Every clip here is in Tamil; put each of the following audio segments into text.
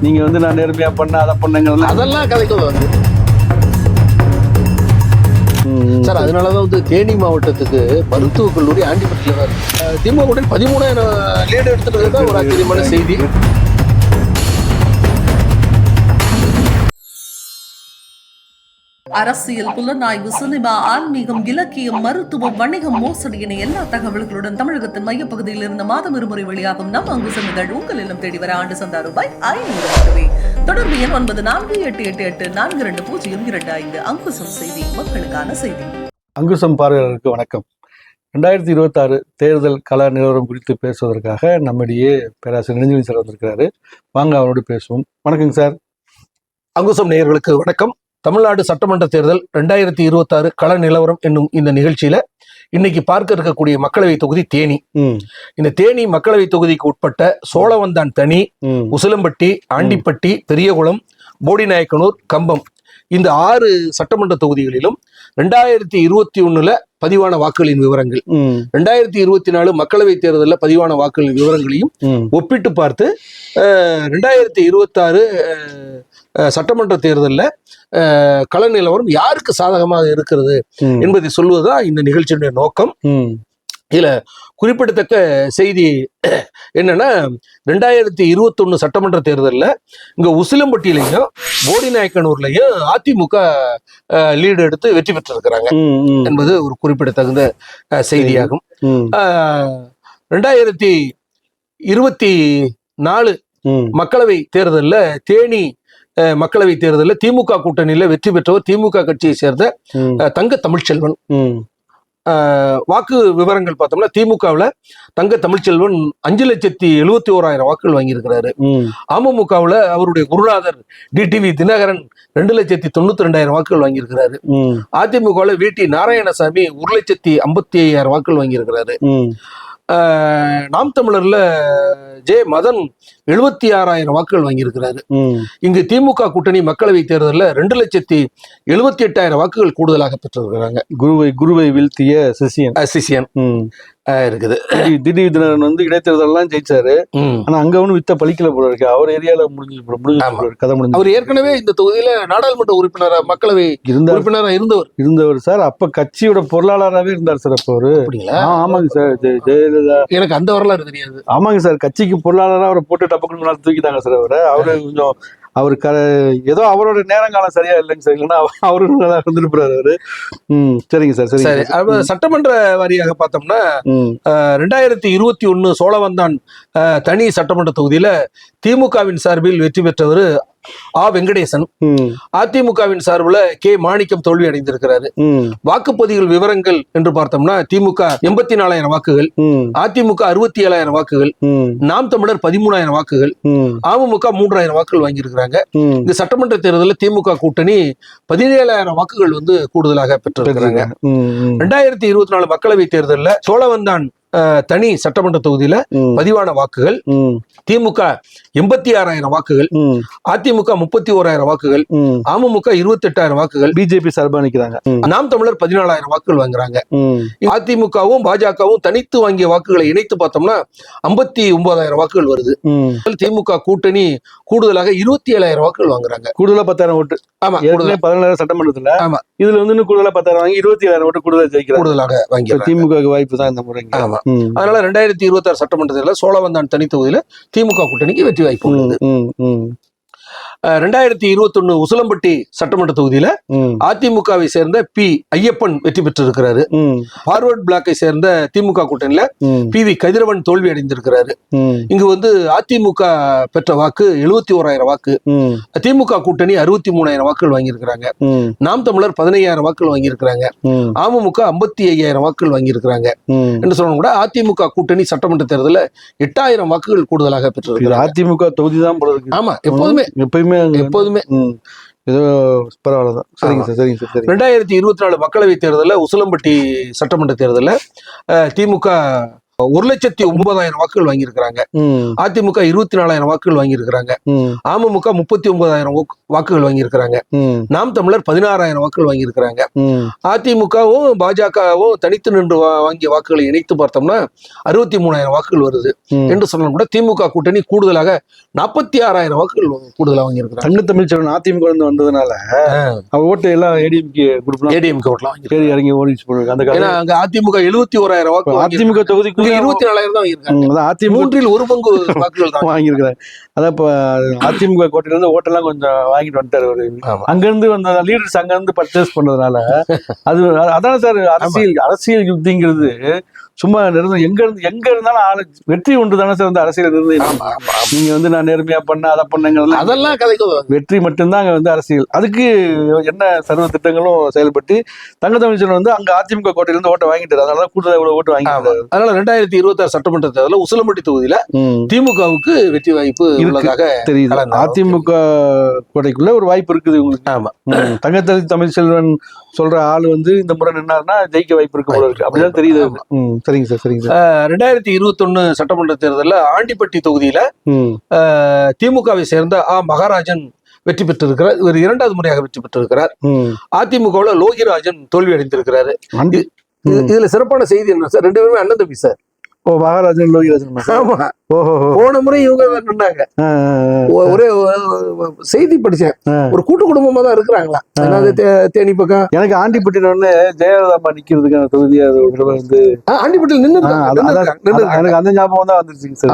நீங்க வந்து நான் நேர்மையா பண்ண அதை பண்ணங்கலாம் அதெல்லாம் கதைக்கு வந்து. சார் அதனாலதான் வந்து தேனி மாவட்டத்துக்கு மருத்துவக் கல்லூரி அஹ் திமுக பதிமூணாயிரம் லீடு எடுத்துட்டு தான் ஒரு ஆச்சரியமான செய்தி. அரசியல் புலனாய்வு சினிமா ஆன்மீகம் இலக்கியம் மருத்துவம் வணிகம் மோசடி என எல்லா தகவல்களுடன் தமிழகத்தின் மையப்பகுதியில் இருந்து மாதம் இருமுறை வெளியாகும் நம் அங்குசம் இதழ் உங்கள் இல்லம் தேடி வர ஆண்டு சந்தா ரூபாய் ஐநூறு மட்டுமே. தொடர்பு எண் ஒன்பது நான்கு எட்டு எட்டு எட்டு நான்கு ரெண்டு பூஜ்ஜியம் இரண்டு ஐந்து. அங்குசம் செய்தி மக்களுக்கான செய்தி. அங்குசம் பார்வையாளருக்கு வணக்கம். ரெண்டாயிரத்தி இருபத்தாறு தேர்தல் கள நிலவரம் குறித்து பேசுவதற்காக நம்மிடையே பேராசிரியர் நெஞ்சிலி சார் வந்திருக்கிறாரு. வாங்க அவரோடு பேசுவோம். வணக்கங்க சார். அங்குசம் நேயர்களுக்கு வணக்கம். தமிழ்நாடு சட்டமன்ற தேர்தல் ரெண்டாயிரத்தி இருபத்தாறு கள நிலவரம் என்னும் இந்த நிகழ்ச்சியில இன்னைக்கு பார்க்க இருக்கக்கூடிய மக்களவை தொகுதி தேனி. இந்த தேனி மக்களவை தொகுதிக்கு உட்பட்ட சோழவந்தான் தனி உசிலம்பட்டி ஆண்டிப்பட்டி பெரியகுளம் போடிநாயக்கனூர் கம்பம் இந்த ஆறு சட்டமன்ற தொகுதிகளிலும் ரெண்டாயிரத்தி இருபத்தி ஒண்ணுல பதிவான வாக்குகளின் விவரங்கள். ரெண்டாயிரத்தி இருபத்தி நாலு மக்களவை தேர்தலில் பதிவான வாக்குகளின் விவரங்களையும் ஒப்பிட்டு பார்த்து ரெண்டாயிரத்தி இருபத்தாறு சட்டமன்ற தேர்தலில் கள நிலவரம் யாருக்கு சாதகமாக இருக்கிறது என்பதை சொல்வதுதான் இந்த நிகழ்ச்சியினுடைய நோக்கம். இதுல குறிப்பிடத்தக்க செய்தி என்னன்னா ரெண்டாயிரத்தி இருபத்தொன்னு சட்டமன்ற தேர்தலில் இங்க உசிலம்பட்டியிலையும் போடிநாயக்கனூர்லையும் அதிமுக லீடு எடுத்து வெற்றி பெற்றிருக்கிறாங்க என்பது ஒரு குறிப்பிடத்தகுந்த செய்தியாகும். ரெண்டாயிரத்தி இருபத்தி நாலு மக்களவை தேர்தலில் தேனி மக்களவை தேர்தலில் திமுக கூட்டணியில் வெற்றி பெற்றவர் திமுக கட்சியை சேர்ந்த தங்க தமிழ்ச்செல்வன் வாக்கு விவரங்கள் பார்த்தோம்னா திமுகவில் தங்க தமிழ்ச்செல்வன் அஞ்சு லட்சத்தி எழுபத்தி ஓராயிரம் வாக்குகள் வாங்கியிருக்கிறாரு. அமமுகவில் அவருடைய குருநாதர் டிடிவி தினகரன் ரெண்டு லட்சத்தி தொண்ணூத்தி ரெண்டாயிரம் வாக்குகள் வாங்கியிருக்கிறாரு. அதிமுகவில் விடி நாராயணசாமி ஒரு லட்சத்தி ஐம்பத்தி ஐயாயிரம் வாக்குகள் வாங்கியிருக்கிறாரு. நாம் தமிழர்ல ஜே மதன் எழுபத்தி ஆறாயிரம் வாக்குகள் வாங்கியிருக்கிறாரு. இங்கு திமுக கூட்டணி மக்களவை தேர்தலில் ரெண்டு லட்சத்தி எழுபத்தி எட்டாயிரம் வாக்குகள் கூடுதலாக பெற்றிருக்கிறாங்க. குருவை குருவை வீழ்த்திய சிசியன். சிசியன். இருக்குது திடீர் வந்து இடைத்தேர்தல்லாம் ஜெயிச்சாரு. ஆனா அங்க ஒன்றும் வித்த பழிக்கல போல இருக்கு. அவர் ஏரியால முடிஞ்சு. கதை முடிஞ்சு. அவர் ஏற்கனவே இந்த தொகுதியில நாடாளுமன்ற உறுப்பினரா மக்களவை இருந்தார். உறுப்பினரா இருந்தவர். இருந்தவர் சார். அப்ப கட்சியோட பொருளாளராகவே இருந்தார் சார் அப்ப அவரு. ஆமாங்க சார். ஜெய- ஜெயலலிதா. எனக்கு அந்த வரலாறு தெரியாது. ஆமாங்க சார். கட்சிக்கு பொருளாளரா அவரை போட்டு டப்புக்கு தூக்கிட்டாங்க சார் அவரை. அவரு கொஞ்சம் அவரு க ஏதோ அவரோட நேரங்காலம் சரியா இல்லைங்க சார் இல்லைன்னா அவ- அவரு நல்லா இருந்திருப்பாரு அவரு. ம் சரிங்க சார் சரி அப்ப சட்டமன்ற வாரியாக பார்த்தோம்னா ரெண்டாயிரத்தி இருபத்தி ஒன்னு சோழவந்தான் தனி சட்டமன்ற தொகுதியில திமுகவின் சார்பில் வெற்றி பெற்றவர் ஆ வெங்கடேசன். அதிமுகவின் சார்பில் கே. மாணிக்கம் தோல்வி அடைந்திருக்கிறாரு. ம். வாக்குப்பதிவுகள் விவரங்கள் என்று பார்த்தோம்னா திமுக எண்பத்தி நாலாயிரம் வாக்குகள் அதிமுக அறுபத்தி ஏழாயிரம் வாக்குகள் நாம் தமிழர் பதிமூணாயிரம் வாக்குகள் அமமுக மூன்றாயிரம் வாக்குகள் வாங்கியிருக்கிறாங்க. இந்த சட்டமன்ற தேர்தலில் திமுக கூட்டணி பதினேழாயிரம் வாக்குகள் வந்து கூடுதலாக பெற்றிருக்கிறாங்க. ரெண்டாயிரத்தி இருபத்தி நாலு மக்களவை தேர்தலில் சோழவந்தான் தனி சட்டமன்ற தொகுதியில பதிவான வாக்குகள் திமுக எண்பத்தி ஆறாயிரம் வாக்குகள் அதிமுக முப்பத்தி ஓராயிரம் வாக்குகள் அமமுக இருபத்தி எட்டாயிரம் வாக்குகள். பிஜேபி சார்பா நிக்கிறாங்க. ம். நாம் தமிழர் பதினாலாயிரம் வாக்குகள் வாங்குறாங்க. அதிமுகவும் பாஜகவும் தனித்து வாங்கிய வாக்குகளை இணைத்து பார்த்தோம்னா ஐம்பத்தி ஒன்பதாயிரம் வாக்குகள் வருது. திமுக கூட்டணி கூடுதலாக இருபத்தி ஏழாயிரம் வாக்குகள் வாங்குறாங்க. கூடுதலா பத்தாயிரம் ஓட்டு. ஆமா கூடுதலா- பதினாயிரம் சட்டமன்றத்துல ஆமா. இதுல வந்து கூடுதலா பத்தாயிரம் வாங்கி இருபத்தி ஏழாயிரம் ஓட்டு கூடுதலா ஜெயிக்கிறாங்க. கூடுதலாக வாங்கிடுறாங்க. திமுக வாய்ப்பு தான் இந்த முறைங்க. ஆமா. அதனால ரெண்டாயிரத்தி இருபத்தி ஆறு சட்டமன்ற தேர்தலில் சோழவந்தான் தனி தொகுதியில திமுக கூட்டணிக்கு வெற்றி வாய்ப்பு உள்ளது. ரெண்டாயிரத்தி இருபத்தொன்னு உசிலம்பட்டி சட்டமன்ற தொகுதியில அதிமுகவை சேர்ந்த பி ஐயப்பன் வெற்றி பெற்றிருக்கிறாரு. பார்வர்ட் பிளாக்கை சேர்ந்த திமுக கூட்டணியில பி வி கதிரவன் தோல்வி அடைந்திருக்கிறாரு. இங்கு வந்து அதிமுக பெற்ற வாக்கு எழுபத்தி ஓராயிரம் வாக்கு. திமுக கூட்டணி அறுபத்தி மூணாயிரம் வாக்குகள் வாங்கியிருக்கிறாங்க. நாம் தமிழர் பதினையாயிரம் வாக்குகள் வாங்கியிருக்கிறாங்க. அமமுக ஐம்பத்தி ஐயாயிரம் வாக்குகள் வாங்கியிருக்கிறாங்க. என்று சொல்லணும் கூட அதிமுக கூட்டணி சட்டமன்ற தேர்தலில் எட்டாயிரம் வாக்குகள் கூடுதலாக இது பெற்றிருக்கிறாங்க அதிமுக தொகுதி தான் ஆமா எப்போதுமே. எப்பயுமே எப்போதுமே ம். ஏதோ பரவாயில்லதான் சரிங்க சார் சரிங்க சார் ரெண்டாயிரத்தி இருபத்தி நாலு மக்களவை தேர்தலில் உசிலம்பட்டி சட்டமன்ற தேர்தலில் திமுக ஒரு லட்சத்தி ஒன்பதாயிரம் வாக்குகள் வாங்கியிருக்கிறாங்க. அதிமுக இருபத்தி நாலாயிரம் வாக்குகள் வாங்கியிருக்கிறாங்க. அமமுக முப்பத்தி ஒன்பதாயிரம் வாக்குகள் வாங்கியிருக்கிறாங்க. நாம் தமிழர் பதினாறாயிரம் வாக்குகள் வாங்கியிருக்கிறாங்க. அதிமுகவும் பாஜகவும் தனித்து நின்று வாங்கிய வாக்குகளை இணைத்து பார்த்தோம்னா அறுபத்தி மூணாயிரம் வாக்குகள் வருது. என்று சொன்னாலும் கூட திமுக கூட்டணி கூடுதலாக நாற்பத்தி ஆறாயிரம் வாக்குகள் கூடுதலாக வாங்கியிருக்கிறாங்க. தங்க தமிழ்ச்செல்வன் அதிமுக இருந்து வந்ததுனால அவ ஓட்டு எல்லாம் ஏடிஎம்கே குரூப்லாம் ஏடிஎம்கே ஓட்டலாம் இறங்கி ஓடிச்சு அந்த அதிமுக எழுபத்தி ஓராயிரம் வாக்கு. அதிமுக தொகுதிக்கு இருபத்தி நாலாயிரம் தான் வாங்கியிருக்காங்க. அதிமுக மூன்றில் ஒரு பங்கு வாக்குகள் தான். வாங்கியிருக்கிறாங்க அதான் இப்ப அதிமுக கோட்டையில இருந்து ஓட்டெல்லாம் கொஞ்சம் வாங்கிட்டு வந்துட்டாரு அவரு. ஆமா. அங்க இருந்து வந்த லீடர்ஸ் அங்க இருந்து பர்ச்சேஸ் பண்ணதுனால அது அதான் சார் அரசியல் அரசியல் யுக்திங்கிறது சும்மா நிறுவனம் எங்க இருந்து எங்க இருந்தாலும் ஆளு வெற்றி ஒன்று தானே சார் வந்து அரசியல் இருந்து. நீங்க வந்து நான் நேர்மையா பண்ண அதை பண்ணங்கிறதுலாம் அதெல்லாம் கதைக்கு வெற்றி மட்டும்தான் அங்க வந்து அரசியல். அதுக்கு என்ன சர்வ திட்டங்களும் செயல்பட்டு தங்க தமிழ்ச்சன் வந்து அங்க அதிமுக கோட்டையில இருந்து ஓட்டை வாங்கிட்டாரு. அதனால கூடுதல் இவ்வளவு ஓட்டு வாங்கிட்டாரு அதனால ரெண்டாயிரத்தி இருபத்தி ஆறு சட்டமன்ற தேர்தலில் உசிலம்பட்டி தொகுதியில திமுகவுக்கு வெற்றி வாய்ப்பு. உள்ளதாக தெரியுது. அதிமுக கோட்டைக்குள்ள ஒரு வாய்ப்பு இருக்குது உங்களுக்கு ஆமா. ம், தங்கத்தளி தமிழ்ச்செல்வன் சொல்ற ஆளு வந்து இந்த முறை நின்னாருன்னா ஜெயிக்க வாய்ப்பு இருக்கு அப்படிதான் தெரியுது. சரிங்க சார் சரிங்க சார். ரெண்டாயிரத்தி இருபத்தி ஒன்னு சட்டமன்ற தேர்தலில் ஆண்டிப்பட்டி தொகுதியில திமுகவை சேர்ந்த ஆ. மகாராஜன் வெற்றி பெற்றிருக்கிறார். இவர் இரண்டாவது முறையாக வெற்றி பெற்றிருக்கிறார். அதிமுகவில் லோகிராஜன் தோல்வி அடைந்திருக்கிறாரு இதுல சிறப்பான செய்தி என்ன சார்? ரெண்டு பேருமே அண்ணன் தம்பி சார். ஓ மகாராஜன் லோகிராஜன் போன முறை இவங்க நின்னாங்க ஒரே செய்தி படிச்சேன். ஒரு கூட்டு குடும்பமா தான் இருக்கிறாங்களா? தேனி பக்கம்? எனக்கு ஆண்டிப்பட்டின உடனே ஜெயலலிதா அம்மா நிக்கிறதுக்கான தொகுதி அது வந்து ஆண்டிப்பட்டியில் நின்று எனக்கு அந்த ஞாபகம் தான் வந்துருச்சுங்க சார்.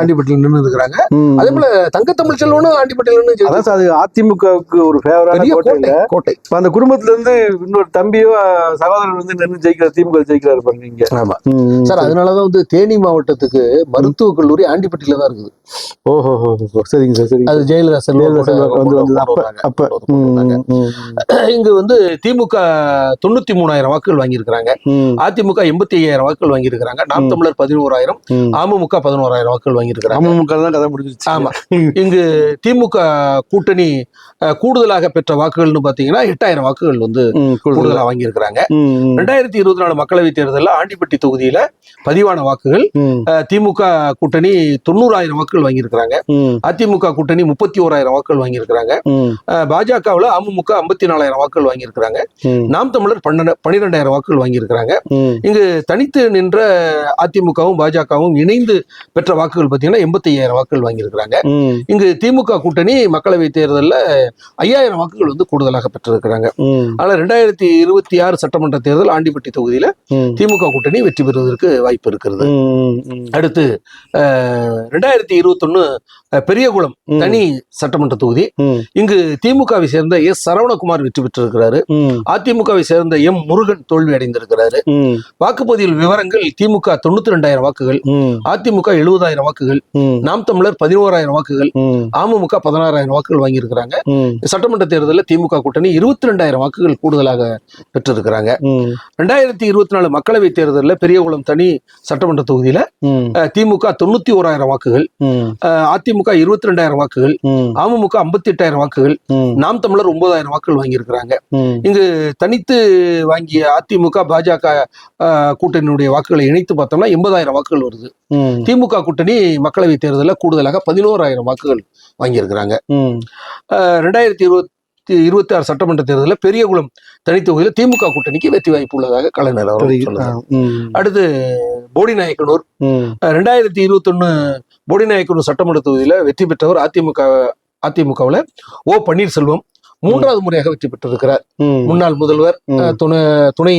ஆண்டிப்பட்டியில் நின்று இருக்கிறாங்க. அதே போல தங்க தமிழ் செல்வனும் ஆண்டிப்பட்டியில் அதான் அது அதிமுகவுக்கு ஒரு ஃபேவரான கோட்டை கோட்டை. அந்த குடும்பத்துல இருந்து இன்னொரு தம்பியோ சகோதரர் வந்து நின்று ஜெயிக்கிற திமுக ஜெயிக்கிறாரு பாருங்க இங்க. ஆமா. சார் அதனாலதான் வந்து தேனி மாவட்டத்துக்கு மருத்துவக் கல்லூரி ஆண்டிப்பட்டியில தான் இருக்குது. ஓஹோ. சரிங்க சார் சரிங்க அது ஜெயலலிதா செல்வம் வந்து இங்கு திமுக தொண்ணூத்தி மூணாயிரம் வாக்குகள் வாங்கியிருக்கிறாங்க. அதிமுக எண்பத்தி ஐயாயிரம் வாக்குகள் வாங்கியிருக்கிறாங்க. நாம். தமிழர் பதினோராயிரம். அமமுக பதினோராயிரம் வாக்குகள் வாங்கியிருக்கிறாங்க. அமமுக தான் கதை முடிஞ்சிருச்சு. ஆமா. இங்கு திமுக கூட்டணி கூடுதலாக பெற்ற வாக்குகள்னு பாத்தீங்கன்னா எட்டாயிரம் வாக்குகள் வந்து ம், கூடுதலா. கூடுதலா வாங்கியிருக்கிறாங்க. ரெண்டாயிரத்தி இருபத்தி நாலு மக்களவைத் தேர்தலில் ஆண்டிப்பட்டி தொகுதியில பதிவான வாக்குகள் திமுக கூட்டணி தொண்ணூறாயிரம் வாக்குகள் வாங்கியிருக்கிறாங்க. அதிமுக கூட்டணி முப்பத்தி ஓராயிரம் வாக்குகள் வாங்கியிருக்கிறாங்க. பாஜகவுல அமமுக ஐம்பத்தி நாலாயிரம் வாக்குகள் வாங்கியிருக்கிறாங்க. நாம் தமிழர் பன்னெண்டு பன்னிரெண்டாயிரம் வாக்குகள் வாங்கியிருக்கிறாங்க. இங்கு தனித்து நின்ற அதிமுகவும் பாஜகவும் இணைந்து பெற்ற வாக்குகள் பார்த்தீங்கன்னா எண்பத்தி ஐயாயிரம் வாக்குகள் வாங்கியிருக்கிறாங்க. இங்கு திமுக கூட்டணி மக்களவைத் தேர்தலில் ஐயாயிரம் வாக்குகள் வந்து கூடுதலாக பெற்றிருக்கிறாங்க. அதனால ரெண்டாயிரத்தி இருபத்தி ஆறு சட்டமன்ற தேர்தல் ஆண்டிப்பட்டி தொகுதியில திமுக கூட்டணி வெற்றி பெறுவதற்கு வாய்ப்பு இருக்கிறது. அடுத்து ரெண்டாயிரத்தி இருபத்தொன்னு பெரியகுளம். தனி சட்டமன்ற தொகுதி. இங்கு திமுகவை சேர்ந்த எஸ் சரவணகுமார் வெற்றி பெற்றிருக்கிறாரு. அதிமுகவை சேர்ந்த எம் முருகன் தோல்வி அடைந்திருக்கிறாரு. வாக்குப்பதிவு விவரங்கள் திமுக தொண்ணூத்தி ரெண்டாயிரம் வாக்குகள் அதிமுக எழுபதாயிரம் வாக்குகள் நாம் தமிழர் பதினோராயிரம் வாக்குகள் அமமுக பதினாறாயிரம் வாக்குகள் வாங்கியிருக்கிறாங்க. சட்டமன்ற தேர்தலில் திமுக கூட்டணி இருபத்தி ரெண்டாயிரம் வாக்குகள் கூடுதலாக பெற்றிருக்கிறாங்க. ரெண்டாயிரத்தி இருபத்தி நாலு மக்களவைத் தேர்தலில் பெரியகுளம் தனி சட்டமன்ற தொகுதியில ம், அஹ், திமுக தொண்ணூத்தி ஓராயிரம் வாக்குகள் அதிமுக இருபத்தி ரெண்டாயிரம் வாக்குகள் அமமுக ஐம்பத்தி எட்டாயிரம் வாக்குகள் நாம் தமிழர் ஒன்பதாயிரம் வாக்குகள் வாங்கியிருக்கிறாங்க. இங்கு தனித்து வாங்கிய அதிமுக பாஜக அஹ், கூட்டணியினுடைய வாக்குகளை இணைத்து பார்த்தோம்னா எண்பதாயிரம் வாக்குகள் வருது. திமுக கூட்டணி மக்களவைத் தேர்தலில் கூடுதலாக பதினோராயிரம் வாக்குகள் வாங்கியிருக்கிறாங்க. ரெண்டாயிரத்தி இருபத்தி இருபத்தி ஆறு சட்டமன்ற தேர்தலில் பெரியகுளம் தனித்தொகுதியில் திமுக கூட்டணிக்கு வெற்றி வாய்ப்பு உள்ளதாக கள சரி, நிலவரம் ஆ, சொல்லுது ம், அடுத்து போடிநாயக்கனூர் ரெண்டாயிரத்தி இருபத்தொன்னு போடிநாயக்கனூர் சட்டமன்ற தொகுதியில வெற்றி பெற்றவர் அதிமுக அதிமுகவில் ஓ பன்னீர்செல்வம். மூன்றாவது முறையாக வெற்றி பெற்றிருக்கிறார். முன்னாள் முதல்வர் துணை துணை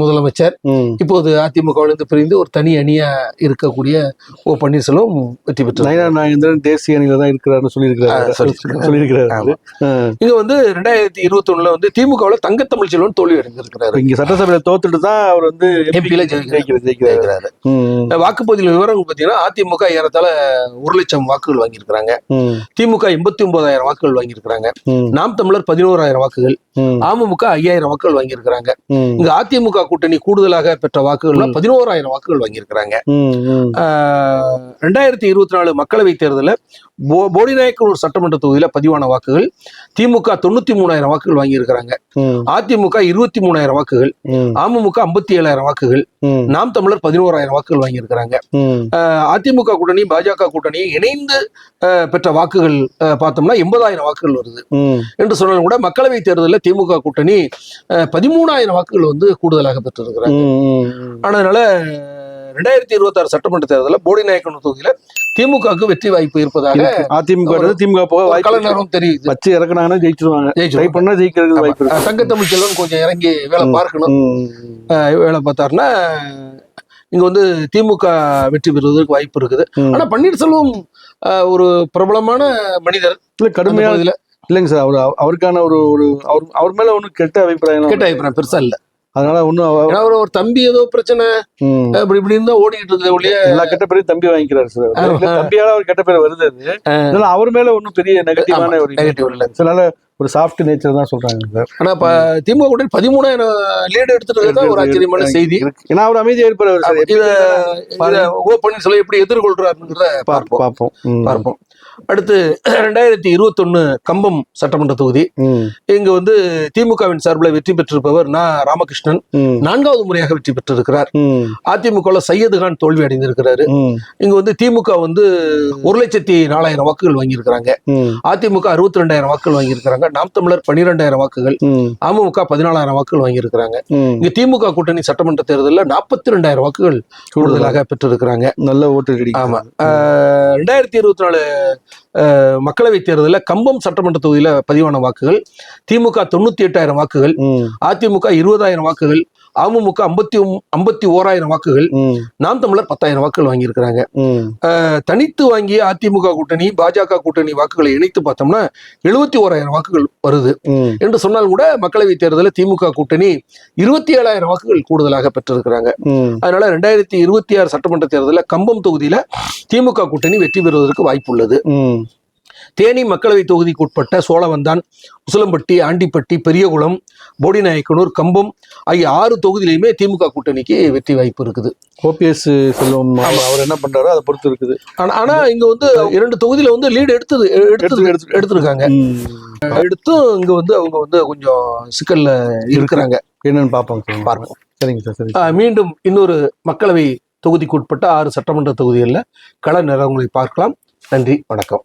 முதலமைச்சர். இப்போது அதிமுகவிலிருந்து பிரிந்து ஒரு தனி அணியா இருக்கக்கூடிய ஓ பன்னீர்செல்வம் வெற்றி பெற்றார். நாகேந்திரன் தேசிய அணியில தான் இருக்கிறாருன்னு சொல்லியிருக்கிறாரு. சொல்லியிருக்கிறாரு. இங்க வந்து ரெண்டாயிரத்தி இருபத்தி ஒண்ணுல வந்து திமுகவில் தங்கத்தமிழ் செல்வன் தோல்வி அடைந்திருக்கிறாரு. இங்க சட்டசபையில தோத்துட்டு தான் அவர் வந்து MP ல ஜெயிக்கிறார். வாக்குப்பதிவு விவரங்கள் பார்த்தீங்கன்னா அதிமுக ஏறத்தாழ ஒரு லட்சம் வாக்குகள் வாங்கியிருக்கிறாங்க. திமுக எண்பத்தி ஒன்பதாயிரம் வாக்குகள் வாங்கியிருக்கிறாங்க. நாம் தமிழர் பதினோராயிரம் வாக்குகள் அமமுக ஐயாயிரம் வாக்குகள் வாங்கியிருக்கிறாங்க. இங்க அதிமுக கூட்டணி கூடுதலாக பெற்ற வாக்குகள்ல ம். பதினோராயிரம் வாக்குகள் வாங்கியிருக்கிறாங்க. ரெண்டாயிரத்தி இருபத்தி நாலு மக்களவைத் தேர்தலில் போ போடிநாயக்கனூர் சட்டமன்ற தொகுதியில பதிவான வாக்குகள் திமுக தொண்ணூத்தி மூணாயிரம் வாக்குகள் வாங்கியிருக்கிறாங்க. அதிமுக இருபத்தி மூணாயிரம் வாக்குகள் அமமுக ஐம்பத்தி ஏழாயிரம் வாக்குகள் நாம் தமிழர் பதினோராயிரம் வாக்குகள் வாங்கியிருக்கிறாங்க. அதிமுக கூட்டணி பாஜக கூட்டணி இணைந்து பெற்ற வாக்குகள் பார்த்தோம்னா எண்பதாயிரம் வாக்குகள் வருது. என்று சொன்னாலும் கூட மக்களவை தேர்தலில் திமுக கூட்டணி பதிமூணாயிரம் வாக்குகள் வந்து கூடுதலாக பெற்றிருக்கிறாங்க. அதனால ரெண்டாயிரத்தி இருபத்தாறு சட்டமன்ற தேர்தலில் போடி நாயக்கனூர் தொகுதியில திமுகவுக்கு வெற்றி வாய்ப்பு இருப்பதாக. அதிமுக திமுக போக. நேரம் தெரியுது. வச்சு இறக்குனாங்கன்னா ஜெயிச்சிருவாங்க. ட்ரை. பண்ணா ஜெயிக்கிறதுக்கு வாய்ப்பு அஹ் தங்கத்தமிழ் செல்வன் கொஞ்சம் இறங்கி வேலை பார்க்கணும். வேலை பார்த்தாருன்னா இங்க வந்து திமுக வெற்றி பெறுவதற்கு வாய்ப்பு இருக்குது. ஆனா பன்னீர்செல்வம் ஒரு பிரபலமான மனிதர் இல்ல அந்த கடுமையா பகுதியில. இல்லைங்க சார். அவர் அவருக்கான ஒரு ஒரு அவர் அவர் மேல ஒன்றும் கெட்ட அபிப்பிராயம் கேட்ட அபிப்பிராயம் பெருசா இல்ல. அதனால ஒன்றும் ஒரு தம்பி ஏதோ பிரச்சனை அப்படி இப்படி இருந்தா ஓடிட்டு இருந்தது ஒழிய எல்லா கெட்ட பேரையும் தம்பி வாங்கிக்கிறாரு சார். தம்பியால ஒரு கெட்ட பேர் வருது அது. அதனால அவர் மேல ஒன்றும் பெரிய நெகட்டிவான ஒரு நெகட்டிவ் இல்ல. அதனால ஒரு சாஃப்ட் நேச்சர் தான் சொல்றாங்க சார். ஆனா இப்ப திமுக கூட பதிமூணாயிரம் லீடு எடுத்துட்டு ஒரு ஆச்சரியமான செய்தி. ஏன்னா அவர் அமைதியா இருப்பார் ஓ பன்னீர்செல்வம் எப்படி எதிர்கொள்றாருன்றத பார்ப்போம். பார்ப்போம். பார்ப்போம். அடுத்து ரெண்டாயிரத்தி இருபத்தொன்னு கம்பம் சட்டமன்ற தொகுதி. இங்க வந்து திமுகவின் சார்பில் வெற்றி பெற்றிருப்பவர் நா ராமகிருஷ்ணன். நான்காவது முறையாக வெற்றி பெற்றிருக்கிறார். அதிமுக சையது கான் தோல்வி அடைந்திருக்கிறாரு. இங்க வந்து திமுக வந்து ஒரு லட்சத்தி நாலாயிரம் வாக்குகள் வாங்கியிருக்கிறாங்க. அதிமுக அறுபத்தி ரெண்டாயிரம் வாக்குகள் வாங்கியிருக்கிறாங்க நாம் தமிழர் பன்னிரெண்டாயிரம் வாக்குகள். அமமுக பதினாலாயிரம் வாக்குகள் வாங்கியிருக்கிறாங்க. இங்க திமுக கூட்டணி சட்டமன்ற தேர்தலில் நாற்பத்தி ரெண்டாயிரம் வாக்குகள் கூடுதலாக பெற்றிருக்கிறாங்க நல்ல ஓட்டு ஆமா ஆஹ் ரெண்டாயிரத்தி இருபத்தி நாலு மக்களவை தேர்தலில் கம்பம் சட்டமன்ற தொகுதியில பதிவான வாக்குகள் திமுக தொண்ணூத்தி எட்டாயிரம் வாக்குகள். அதிமுக இருபதாயிரம் வாக்குகள் அமமுக ஐம்பத்தி ஐம்பத்தி ஓராயிரம் வாக்குகள். நாம் தமிழர் பத்தாயிரம் வாக்குகள் வாங்கியிருக்கிறாங்க தனித்து வாங்கிய அதிமுக கூட்டணி பாஜக கூட்டணி வாக்குகளை இணைத்து பார்த்தோம்னா எழுபத்தி ஓராயிரம் வாக்குகள் வருது. என்று சொன்னால் கூட மக்களவை தேர்தலில் திமுக கூட்டணி இருபத்தி ஏழாயிரம் வாக்குகள் கூடுதலாக பெற்றிருக்கிறாங்க. அதனால ரெண்டாயிரத்தி இருபத்தி ஆறு சட்டமன்ற தேர்தலில் கம்பம் தொகுதியில திமுக கூட்டணி வெற்றி பெறுவதற்கு வாய்ப்புள்ளது ம். தேனி மக்களவை தொகுதிக்கு உட்பட்ட சோழவந்தான் உசிலம்பட்டி ஆண்டிப்பட்டி பெரியகுளம் போடிநாயக்கனூர் கம்பம் ஆகிய ஆறு தொகுதியிலையுமே திமுக கூட்டணிக்கு வெற்றி வாய்ப்பு இருக்குது. ஓபிஎஸ் செல்வம் அவர் என்ன பண்றாரோ அதை பொறுத்து இருக்குது. ஆனா இங்க வந்து இரண்டு தொகுதியில வந்து லீடு எடுத்தது எடுத்தது எடுத்து- எடுத்திருக்காங்க. எடுத்தும் இங்க வந்து அவங்க வந்து கொஞ்சம் சிக்கல்ல இருக்கிறாங்க. என்னன்னு பார்ப்போம். பார்ப்போம். சரிங்க சார் மீண்டும் இன்னொரு மக்களவை தொகுதிக்கு உட்பட்ட ஆறு சட்டமன்ற தொகுதிகளில் கள நிலவரங்களை பார்க்கலாம். நன்றி வணக்கம்.